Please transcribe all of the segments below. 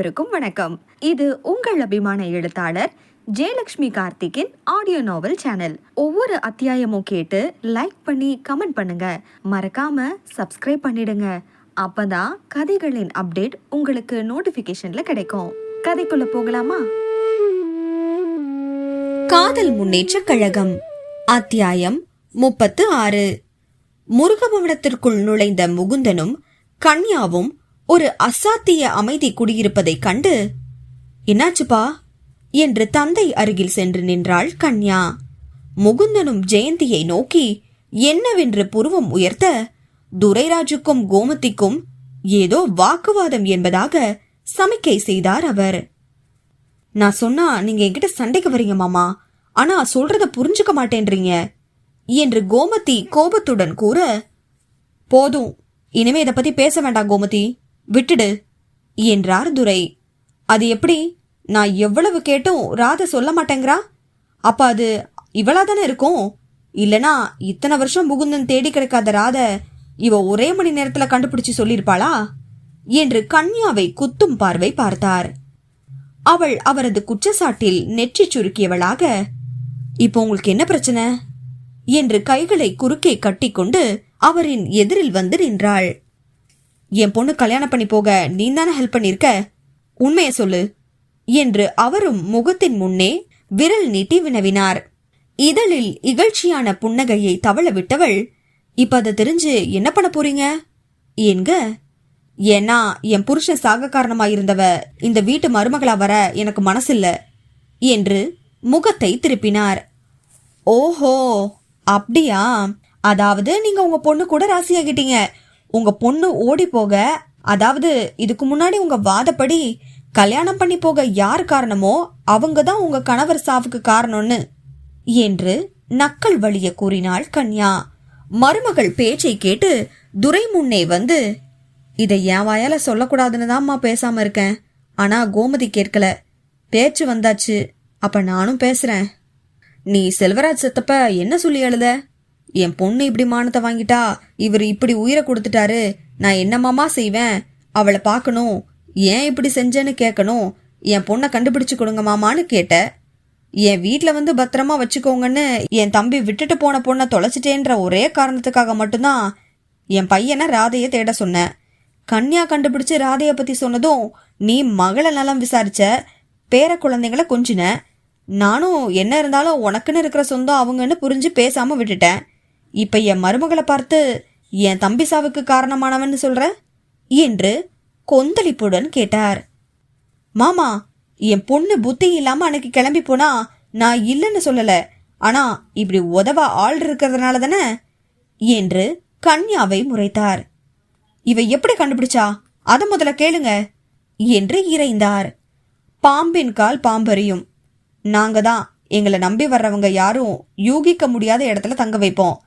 அனைவருக்கும் வணக்கம். இது உங்கள் அபிமான எழுத்தாளர் ஜெயலக்ஷ்மி கார்த்திக்கின் ஆடியோ நாவல் சேனல் ஒவ்வொரு அத்தியாயமும் கேட்டு லைக் பண்ணி கமெண்ட் பண்ணுங்க. மறக்காம சப்ஸ்கிரைப் பண்ணிடுங்க. அப்பதான் கதைகளின் அப்டேட் உங்களுக்கு நோட்டிபிகேஷன்ல கிடைக்கும். கதைக்குள்ள போகலாமா? காதல் முன்னேற்ற கழகம் அத்தியாயம் முப்பத்து ஆறு. முருகபவனத்திற்குள் நுழைந்த முகுந்தனும் கன்யாவும் ஒரு அசாத்திய அமைதி குடியிருப்பதைக் கண்டு என்னாச்சுப்பா? என்று தந்தை அருகில் சென்று நின்றாள் கன்யா. முகுந்தனும் ஜெயந்தியை நோக்கி என்னவென்று புருவம் உயர்த்த துரைராஜுக்கும் கோமதிக்கும் ஏதோ வாக்குவாதம் என்பதாக சமிக்கை செய்தார் அவர். நான் சொன்னா நீங்க என்கிட்ட சண்டைக்கு வரீங்க மாமா. ஆனா சொல்றத புரிஞ்சுக்க மாட்டேன்றீங்க என்று கோமதி கோபத்துடன் கூற போதும். இனிமே இதை பத்தி பேச வேண்டாம் கோமதி. விட்டுடு. என்றார் துரை அது எப்படி நான் எவ்வளவு கேட்டும் ராத சொல்ல மாட்டேங்கிறா? அப்ப அது இவளா தானே இருக்கும்? இல்லனா இத்தனை வருஷம் முகுந்தன் தேடி கிடைக்காத ராத இவ ஒரே மணி நேரத்துல கண்டுபிடிச்சு சொல்லியிருப்பாளா? என்று கன்யாவை குத்தும் பார்வை பார்த்தார். அவள் அவரது குற்றச்சாட்டில் நெற்றி சுருக்கியவளாக இப்போ உங்களுக்கு என்ன பிரச்சனை? என்று கைகளை குறுக்கே கட்டிக்கொண்டு அவரின் எதிரில் வந்து நின்றாள். என் பொண்ணு கல்யாணம் பண்ணி போக நீ தானே ஹெல்ப் பண்ணிருக்க? உண்மையை சொல்லு. என்று அவரும் முகத்தின் முன்னே விரல் நீட்டி வினவினார். இதழில் இகழ்ச்சியான புன்னகையை தவள விட்டவள் இப்ப அதை தெரிஞ்சு என்ன பண்ண போறீங்க? என்க ஏன்னா என் புருஷன் சாக காரணமா இருந்தவ இந்த வீட்டு மருமகளா வர எனக்கு மனசில்ல என்று முகத்தை திருப்பினார். ஓஹோ அப்படியா? அதாவது நீங்க உங்க பொண்ணு கூட ராசியாகிட்டீங்க. உங்க பொண்ணு ஓடி போக அதாவது இதுக்கு முன்னாடி உங்க வாதப்படி கல்யாணம் பண்ணி போக யார் காரணமோ அவங்க தான் உங்க கணவர் சாவுக்கு காரணம்னு என்று நக்கல் வழிய கூறினாள் கன்யா. மருமகள் பேச்சை கேட்டு துரை முன்னே வந்து இதை என் வாயால சொல்லக்கூடாதுன்னு தான்மா பேசாம இருக்கேன். ஆனா கோமதி கேட்கல. பேச்சு வந்தாச்சு. அப்ப நானும் பேசுறேன். நீ செல்வராஜ் செத்தப்ப என்ன சொல்லி எழுத என் பொண்ணு இப்படி மானத்தை வாங்கிட்டா இவர் இப்படி உயிரை கொடுத்துட்டாரு நான் என்னமாமா செய்வேன்? அவளை பார்க்கணும். ஏன் இப்படி செஞ்சேன்னு கேட்கணும். என் பொண்ணை கண்டுபிடிச்சு கொடுங்க மாமான்னு கேட்ட. என் வீட்டில் வந்து பத்திரமா வச்சுக்கோங்கன்னு என் தம்பி விட்டுட்டு போன பொண்ணை தொலைச்சிட்டேன்ற ஒரே காரணத்துக்காக மட்டும்தான் என் பையனை ராதையை தேட சொன்னேன் கன்யா கண்டுபிடிச்சு ராதையை பற்றி சொன்னதும் நீ மகளை நலம் விசாரிச்ச பேர குழந்தைங்கள கொஞ்சின. நானும் என்ன இருந்தாலும் உனக்குன்னு இருக்கிற சொந்தம் அவங்கன்னு புரிஞ்சு பேசாமல் விட்டுட்டேன். இப்ப என் மருமகளை பார்த்து என் தம்பி சாவுக்கு காரணமானவன்னு சொல்ற? என்று கொந்தளிப்புடன் கேட்டார். மாமா என் பொண்ணு புத்தி இல்லாம அன்னைக்கு கிளம்பி போனா நான் இல்லைன்னு சொல்லல. ஆனா இப்படி உதவ ஆள் இருக்கிறதுனால தானே? என்று கன்யாவை முறைத்தார். இவ எப்படி கண்டுபிடிச்சா? அத முதல்ல கேளுங்க என்று இறைந்தார். பாம்பின் கால் பாம்பறியும். நாங்க தான் எங்களை நம்பி வர்றவங்க யாரும் யூகிக்க முடியாத இடத்துல தங்க வைப்போம்.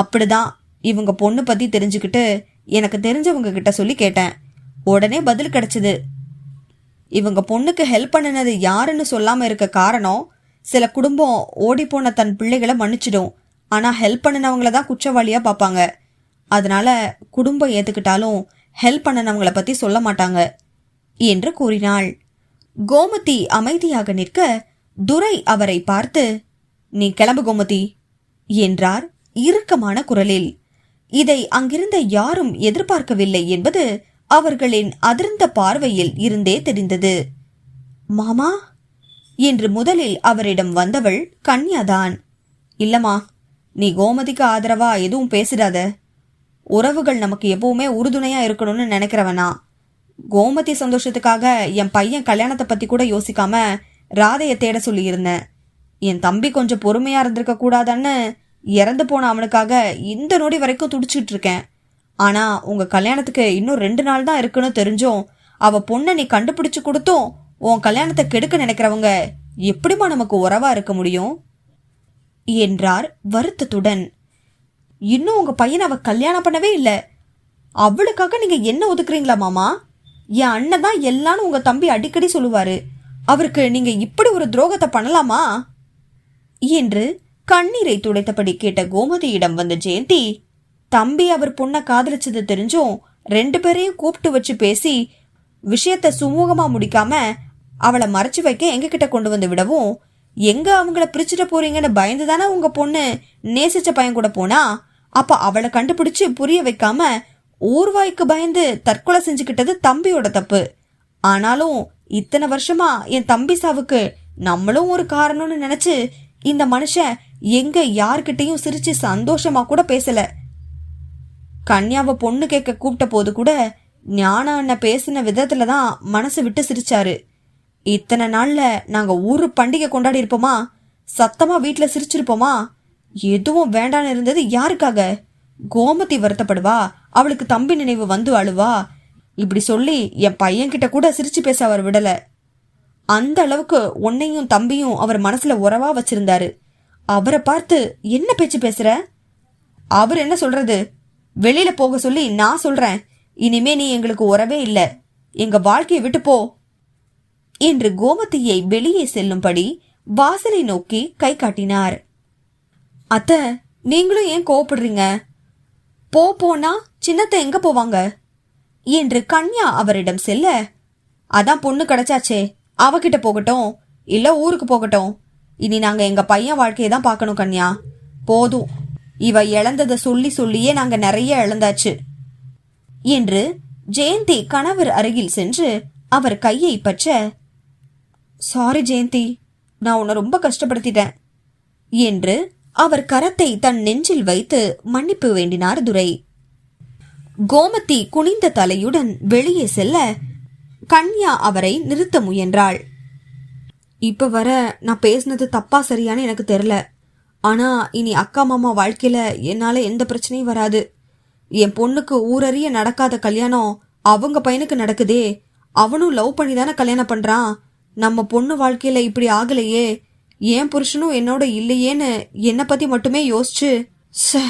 அப்படிதான் இவங்க பொண்ணு பத்தி தெரிஞ்சுக்கிட்டு எனக்கு தெரிஞ்சவங்க கிட்ட சொல்லி கேட்டேன். உடனே பதில் கிடைச்சது. இவங்க பொண்ணுக்கு ஹெல்ப் பண்ணினது யாருன்னு சொல்லாம இருக்க காரணம் சில குடும்பம் ஓடி போன தன் பிள்ளைகளை மன்னிச்சிடும். ஆனா ஹெல்ப் பண்ணினவங்கள தான் குற்றவாளியா பார்ப்பாங்க. அதனால குடும்பம் ஏத்துக்கிட்டாலும் ஹெல்ப் பண்ணினவங்கள பத்தி சொல்ல மாட்டாங்க என்று கூறினாள். கோமதி அமைதியாக நிற்க துரை அவரை பார்த்து நீ கிளம்பு கோமதி என்றார். இறுக்கமான குரலில் இதை அங்கிருந்த யாரும் எதிர்பார்க்கவில்லை என்பது அவர்களின் அதிர்ந்த பார்வையில் இருந்தே தெரிந்தது. மாமா? என்று முதலில் அவரிடம் வந்தவள் கன்யாதான் இல்லம்மா நீ கோமதிக்கு ஆதரவா எதுவும் பேசிடாத. உறவுகள் நமக்கு எப்பவுமே உறுதுணையா இருக்கணும்னு நினைக்கிறவனா. கோமதி சந்தோஷத்துக்காக என் பையன் கல்யாணத்தை பத்தி கூட யோசிக்காம ராதைய தேட சொல்லியிருந்தேன். என் தம்பி கொஞ்சம் பொறுமையா இருந்திருக்க கூடாதான்னு இறந்து போன அவனுக்காக இந்த நொடி வரைக்கும் துடிச்சிட்டு இருக்கேன் ஆனா உங்க கல்யாணத்துக்கு இன்னும் ரெண்டு நாள் தான் இருக்குன்னு தெரிஞ்சும் அவ பொண்ணை நீ கண்டுபிடிச்சு கொடுத்தும் உன் கல்யாணத்தை கெடுக்க நினைக்கிறவங்க எப்படிமா நமக்கு உறவா இருக்க முடியும்? என்றார் வருத்தத்துடன். இன்னும் உங்க பையனை அவ கல்யாணம் பண்ணவே இல்லை. அவளுக்காக நீங்க என்ன ஒதுக்குறீங்களா மாமா? என் அண்ணன் தான் எல்லாரும் உங்க தம்பி அடிக்கடி சொல்லுவாரு. அவருக்கு நீங்க இப்படி ஒரு துரோகத்தை பண்ணலாமா? என்று கண்ணீரை துடைத்தபடி கேட்ட கோமதியிடம் வந்த ஜெயந்தி தம்பி அவர் பொண்ணை காதலிச்சது தெரிஞ்சும் ரெண்டு பேரையும் கூப்பிட்டு வச்சு பேசி விஷயத்த சுமூகமா முடிக்காம அவளை மறைச்சு வைக்க எங்க கிட்ட கொண்டு வந்து விடவும் எங்க அவங்கள பிரிச்சுட்டு போறீங்கன்னு பயந்து தானே உங்க பொண்ணு நேசிச்ச பையன் கூட போனா? அப்ப அவளை கண்டுபிடிச்சு புரிய வைக்காம ஊர்வாய்க்கு பயந்து தற்கொலை செஞ்சுக்கிட்டது தம்பியோட தப்பு. ஆனாலும் இத்தனை வருஷமா என் தம்பி சாவுக்கு நம்மளும் ஒரு காரணம்னு நினைச்சு இந்த மனுஷன் எங்க யார்கிட்டையும் சிரிச்சு சந்தோஷமா கூட பேசல. கன்யாவை பொண்ணு கேட்க கூப்பிட்ட போது கூட ஞான அண்ணன் பேசின விதத்துல தான் மனசு விட்டு சிரிச்சாரு. இத்தனை நாள்ல நாங்க ஊரு பண்டிகை கொண்டாடி இருப்போமா? சத்தமா வீட்டுல சிரிச்சிருப்போமா? எதுவும் வேண்டான்னு இருந்தது யாருக்காக? கோமதி வருத்தப்படுவா அவளுக்கு தம்பி நினைவு வந்து அழுவா. இப்படி சொல்லி என் பையன்கிட்ட கூட சிரிச்சு பேச அவர் விடல. அந்த அளவுக்கு உன்னையும் தம்பியும் அவர் மனசுல உறவா வச்சிருந்தாரு. அவரை பார்த்து என்ன பேச்சு பேசுற? அவர் என்ன சொல்றது? வெளியில போக சொல்லி நான் சொல்றேன். இனிமே நீ எங்களுக்கு உறவே இல்லை. எங்க வாழ்க்கையை விட்டு போ. என்று கோமதியை வெளியே செல்லும்படி வாசலை நோக்கி கை காட்டினார். அத்த நீங்களும் ஏன் கோவப்படுறீங்க? போ போனா சின்னத்தை எங்க போவாங்க? என்று கன்யா அவரிடம் செல்ல அதான் பொண்ணு கிடைச்சாச்சே. அவகிட்ட போகட்டும். இல்ல ஊருக்கு போகட்டும். இனி நாங்க எங்க பையன் வாழ்க்கையை தான் பார்க்கணும் கன்யா. போதும். இவ இழந்ததை சொல்லி சொல்லியே நாங்க நிறைய இழந்தாச்சு. என்று ஜெயந்தி கணவர் அருகில் சென்று அவர் கையை பற்ற சாரி ஜெயந்தி நான் உன்னை ரொம்ப கஷ்டப்படுத்திட்டேன் என்று அவர் கரத்தை தன் நெஞ்சில் வைத்து மன்னிப்பு வேண்டினார் துரை. கோமதி குனிந்த தலையுடன் வெளியே செல்ல கன்யா அவரை நிறுத்த முயன்றாள். இப்போ வர நான் பேசுனது தப்பா சரியான்னு எனக்கு தெரில ஆனால் இனி அக்கா மாமா வாழ்க்கையில் என்னால் எந்த பிரச்சனையும் வராது. என் பொண்ணுக்கு ஊரறிய நடக்காத கல்யாணம் அவங்க பையனுக்கு நடக்குதே. அவனும் லவ் பண்ணி தானே கல்யாணம் பண்ணுறான் நம்ம பொண்ணு வாழ்க்கையில் இப்படி ஆகலையே. ஏன் புருஷனும் என்னோட இல்லையேன்னு என்னை பற்றி மட்டுமே யோசிச்சு ச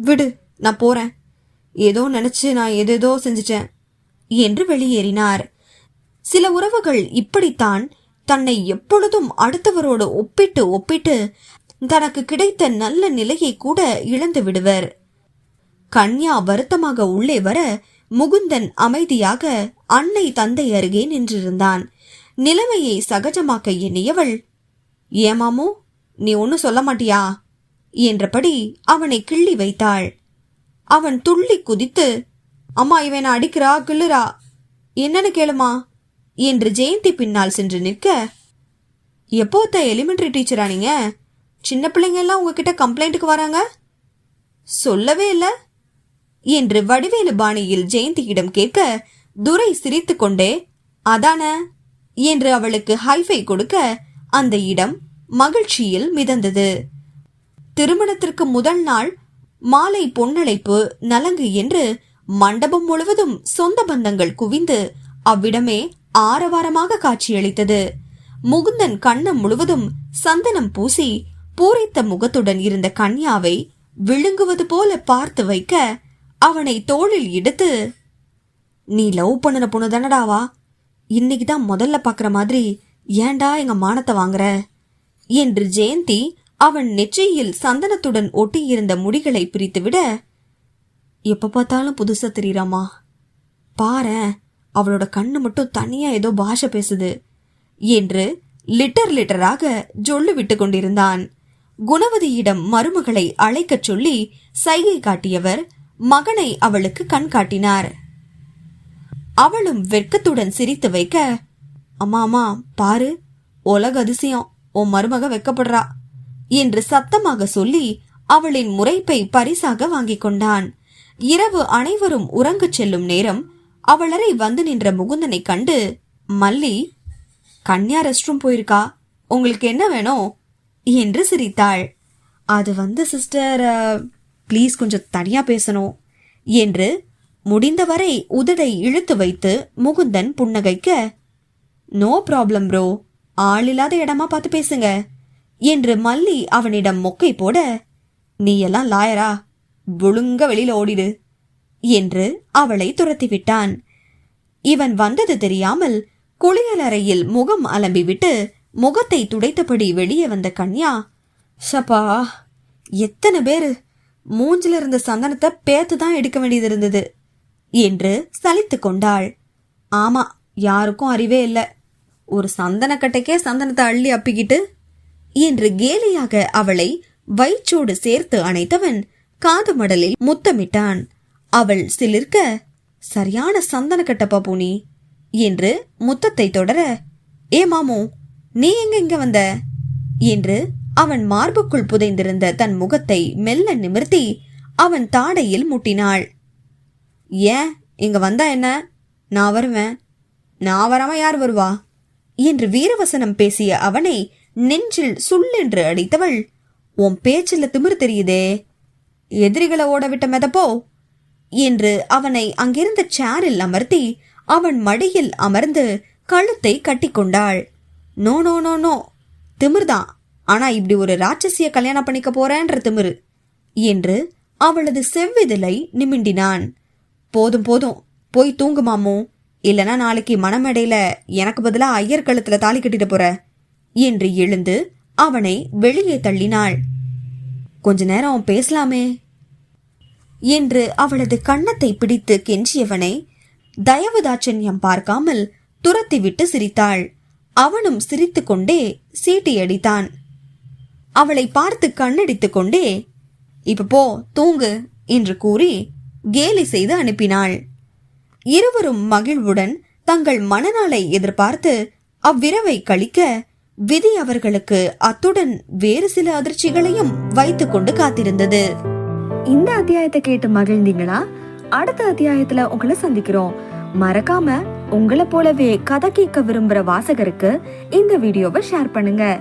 விடு நான் போகிறேன் ஏதோ நினச்சி நான் எதேதோ செஞ்சிட்டேன். என்று வெளியேறினார். சில உறவுகள் இப்படித்தான் தன்னை எப்பொழுதும் அடுத்தவரோடு ஒப்பிட்டு ஒப்பிட்டு தனக்கு கிடைத்த நல்ல நிலையை கூட இழந்து விடுவர். கன்யா வருத்தமாக உள்ளே வர முகுந்தன் அமைதியாக அன்னை தந்தை அருகே நின்றிருந்தான். நிலைமையை சகஜமாக்க எண்ணியவள் ஏமாமோ நீ ஒன்னும் சொல்ல மாட்டியா? என்றபடி அவனை கிள்ளி வைத்தாள். அவன் துள்ளி குதித்து அம்மா இவனை அடிக்கிறா கிள்ளுறா என்னன்னு கேளுமா? என்று ஜெயந்தி பின்னால் சென்று நிற்க எப்போத்த எலிமெண்ட்ரி டீச்சரா நீங்க? சின்ன பிள்ளைங்க எல்லாம் உங்ககிட்ட கம்ப்ளைண்ட்டுக்கு வராங்க? சொல்லவே இல்லை. என்று வடிவேலு பாணியில் ஜெயந்தியிடம் கேட்க துரை சிரித்துக்கொண்டே அதான? என்று அவளுக்கு ஹைஃபை கொடுக்க அந்த இடம் மகிழ்ச்சியில் மிதந்தது. திருமணத்திற்கு முதல் நாள் மாலை பொன்னழைப்பு நலங்கு என்று மண்டபம் முழுவதும் சொந்த பந்தங்கள் குவிந்து அவ்விடமே ஆரவாரமாக காட்சியளித்தது. முகுந்தன் கண்ணம் முழுவதும் சந்தனம் பூசி பூரித்த முகத்துடன் இருந்த கன்யாவை விழுங்குவது போல பார்த்து வைக்க அவனை தோளில் எடுத்து நீ லவ் பண்ணின பொண்ணு தானடாவா இன்னைக்கு தான் முதல்ல பாக்குற மாதிரி ஏன்டா எங்க மானத்தை வாங்குற? என்று ஜெயந்தி அவன் நெச்சையில் சந்தனத்துடன் ஒட்டியிருந்த முடிகளை பிரித்துவிட எப்ப பார்த்தாலும் புதுசா தெரியுறாமா பாரேன். அவளோட கண்ணு மட்டும் தனியா ஏதோ பாஷை பேசுது. என்று லிட்டர் லிட்டராக ஜொல்லு விட்டு கொண்டிருந்தான். குணவதியிடம் மருமகளை அழைக்கச் சொல்லி சைகை காட்டியவர் மகனை அவளுக்கு கண் காட்டினார். அவளும் வெட்கத்துடன் சிரித்து வைக்க அம்மா அம்மா பாரு உலக அதிசயம் உன் மருமக வெக்கப்படுறா என்று சத்தமாக சொல்லி அவளின் முறைப்பை பரிசாக வாங்கிக் கொண்டான். இரவு அனைவரும் உறங்கச் செல்லும் நேரம் அவளரை வந்து நின்ற முகுந்தனை கண்டு மல்லி கன்யா ரெஸ்ட் ரூம் போயிருக்கா? உங்களுக்கு என்ன வேணும்? என்று சிரித்தாள். அது வந்து சிஸ்டர் ப்ளீஸ் கொஞ்சம் தனியா பேசணும் என்று முடிந்தவரை உதடை இழுத்து வைத்து முகுந்தன் புன்னகைக்க நோ ப்ராப்ளம் ப்ரோ ஆள் இல்லாத இடமா பார்த்து பேசுங்க என்று மல்லி அவனிடம் மொக்கை போட நீ எல்லாம் லாயரா ஒழுங்க வெளியில ஓடிடு. என்று அவளை துரத்திவிட்டான். இவன் வந்தது தெரியாமல் குளியலறையில் முகம் அலம்பிவிட்டு முகத்தை துடைத்தபடி வெளியே வந்த கன்யா சப்பா எத்தனை பேரு? மூஞ்சில இருந்த சந்தனத்தை பேத்து தான் எடுக்க வேண்டியது இருந்தது என்று சலித்து கொண்டாள். ஆமா யாருக்கும் அறிவே இல்லை. ஒரு சந்தனக்கட்டைக்கே சந்தனத்தை அள்ளி அப்பிக்கிட்டு என்று கேலியாக அவளை வயிற்றோடு சேர்த்து அணைத்தவன் காது மடலில் முத்தமிட்டான். அவள் சிலிர்க்க சரியான சந்தன கட்டப்பா பூனி என்று முத்தத்தை தொடர ஏ மாமு நீ எங்க இங்க வந்த? என்று அவன் மார்புக்குள் புதைந்திருந்த தன் முகத்தை மெல்ல நிமிர்த்தி அவன் தாடையில் முட்டினாள். ஏன் இங்க வந்தா என்ன? நான் வருவேன். நான் வராம யார் வருவா? என்று வீரவசனம் பேசிய அவனை நெஞ்சில் சுள்ளென்று அடித்தவள் உன் பேச்சில் திமிரு தெரியுதே. எதிரிகளை ஓட விட்ட மெதப்போ? என்று அவனை அங்கிருந்த சேரில் அமர்த்தி அவன் மடியில் அமர்ந்து கழுத்தை கட்டிக்கொண்டாள். நோ நோ நோ நோ திமிர்தான் ஆனா இப்படி ஒரு ராட்சசிய கல்யாணம் பண்ணிக்க போறேன்ற திமிரு என்று அவளது செவ்விதலை நிமிண்டினான். போதும் போதும் போய் தூங்கு மாமு இல்லனா நாளைக்கு மனமடையில எனக்கு பதிலா ஐயர் கழுத்துல தாலி கட்டிட்டு போற என்று எழுந்து அவனை வெளியே தள்ளினாள். கொஞ்ச நேரம் பேசலாமே என்று அவளது கன்னத்தை பிடித்து கெஞ்சியவனை தயவுதாச்சன்யம் பார்க்காமல் துரத்திவிட்டு சிரித்தாள். அவனும் சிரித்துக்கொண்டே கொண்டே சீட்டியடித்தான் அவளை பார்த்து கண்ணடித்து கொண்டே இப்ப போ தூங்கு என்று கூறி கேலி செய்து அனுப்பினாள். இருவரும் மகிழ்வுடன் தங்கள் மனநாளை எதிர்பார்த்து அவ்விரவை கழிக்க விதி அவர்களுக்கு அத்துடன் வேறு சில அதிர்ச்சிகளையும் வைத்துக்கொண்டு காத்திருந்தது. இந்த அத்தியாயத்தை கேட்டு மகிழ்ந்தீங்களா? அடுத்த அத்தியாயத்துல உங்களை சந்திக்கிறோம். மறக்காம உங்களை போலவே கதை கேட்க விரும்புற வாசகருக்கு இந்த வீடியோவை ஷேர் பண்ணுங்க.